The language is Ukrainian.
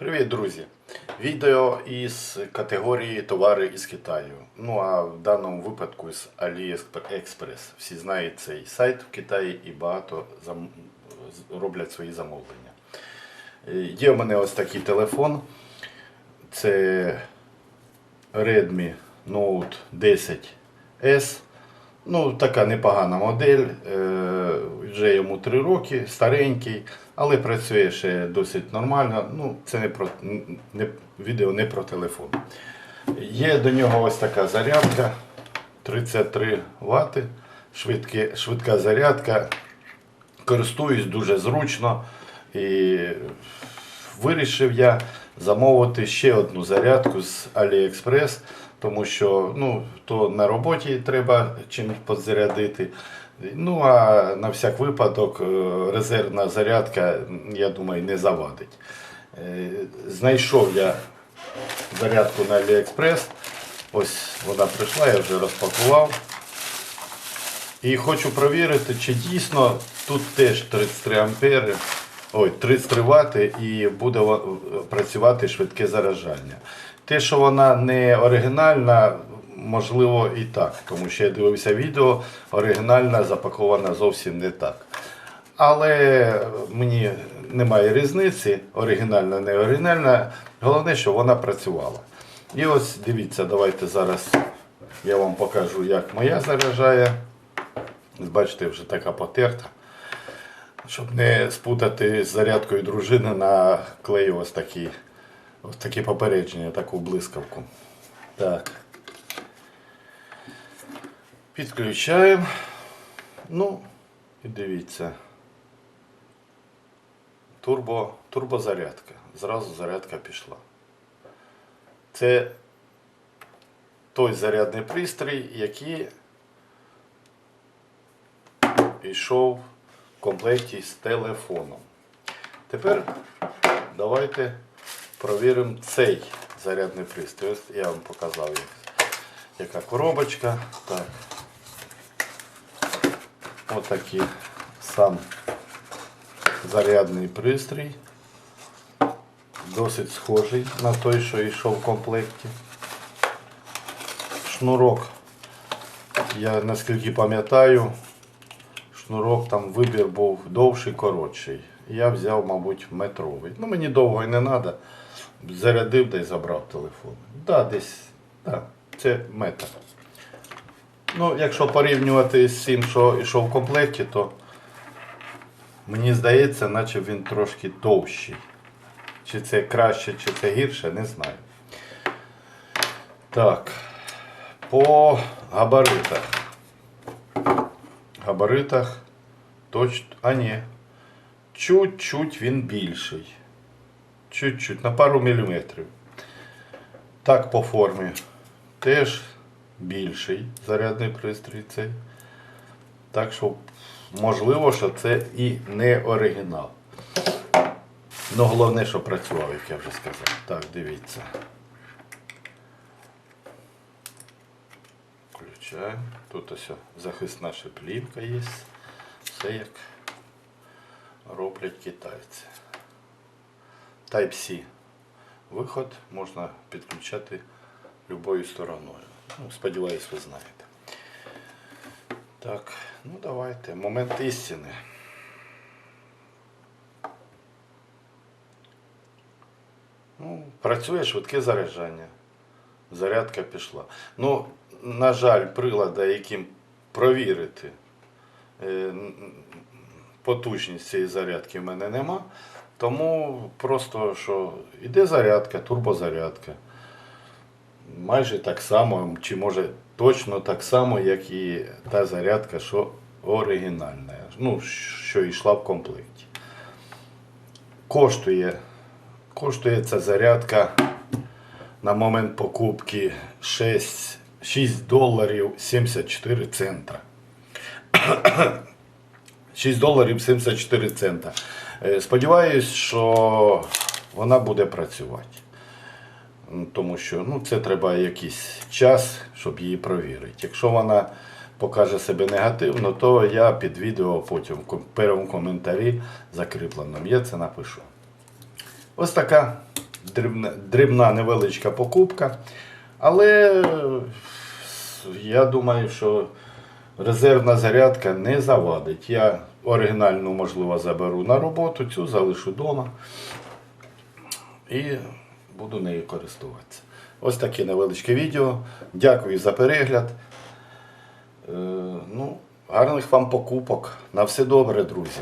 Привіт, друзі! Відео із категорії товари із Китаю. Ну а в даному випадку з AliExpress. Всі знають цей сайт в Китаї і багато зам... роблять свої замовлення. Е, Є у мене ось такий телефон. Це Redmi Note 10S. Ну, така непогана модель. Е, вже йому 3 роки, старенький, але працює ще досить нормально. Ну, це не про не, відео не про телефон. Є до нього ось така зарядка 33 Вт, швидкі, швидка зарядка. Користуюсь дуже зручно. І вирішив я замовити ще одну зарядку з AliExpress, тому що ну, то на роботі треба чимось підзарядити. Ну а на всяк випадок е, резервна зарядка, я думаю, не завадить. Е, Знайшов я зарядку на AliExpress. Ось вона прийшла, я вже розпакував. І хочу перевірити, чи дійсно тут теж 33 ампери, ой, 33 Вт і буде працювати швидке заражання. Те, що вона не оригінальна, можливо і так, тому що я дивився відео, оригінальна запакована зовсім не так. Але мені немає різниці, оригінальна, не оригінальна. Головне, що вона працювала. І ось дивіться, давайте зараз я вам покажу, як моя заряджає. Бачите, вже така потерта. Щоб не спутати з зарядкою дружини на клею ось такі, ось такі попередження, таку блискавку. Так. Підключаємо. Ну, і дивіться. Турбо, турбозарядка. Зразу зарядка пішла. Це той зарядний пристрій, який йшов в комплекті з телефоном. Тепер давайте провіримо цей зарядний пристрій. Я вам показав, яка коробочка. Так. Отакий сам зарядний пристрій. Досить схожий на той, що йшов в комплекті. Шнурок. Я наскільки пам'ятаю, шнурок там вибір був довший, коротший. Я взяв, мабуть, метровий. Ну мені довго і не треба. Зарядив та й забрав телефон. Да, десь, да, це метр. Ну, якщо порівнювати з цим, що йшов в комплекті, то мені здається, наче він трошки товщий. Чи це краще, чи це гірше, не знаю. Так, по габаритах. Габаритах точно. А ні. Чуть-чуть він більший. Чуть-чуть, на пару міліметрів. Так, по формі. Теж більший зарядний пристрій цей. Так що, можливо, що це і не оригінал. Ну, головне, що працював, як я вже сказав. Так, дивіться. Включаємо. Тут ось захисна шиплівка є. Все як роблять китайці. Type-C. Виход можна підключати любою стороною. Ну, сподіваюсь, ви знаєте. Так, ну давайте. Момент істини. Ну, працює швидке заряджання. Зарядка пішла. Ну, на жаль, прилада, яким провірити е, потужність цієї зарядки в мене нема. Тому просто що іде зарядка, турбозарядка. Майже так само, чи може точно так само, як і та зарядка, що оригінальна, ну, що йшла в комплекті. Коштує, коштує ця зарядка на момент покупки 6, 6 доларів 74 цента. 6 доларів 74 цента. Е, Сподіваюсь, що вона буде працювати. Тому що ну, це треба якийсь час, щоб її провірити. Якщо вона покаже себе негативно, то я під відео потім в першому коментарі закріпленому я це напишу. Ось така дрібна, дрібна невеличка покупка. Але е, я думаю, що резервна зарядка не завадить. Я оригінальну, можливо, заберу на роботу, цю залишу вдома і буду нею користуватися. Ось таке невеличке відео. Дякую за перегляд. Е, ну, гарних вам покупок. На все добре, друзі.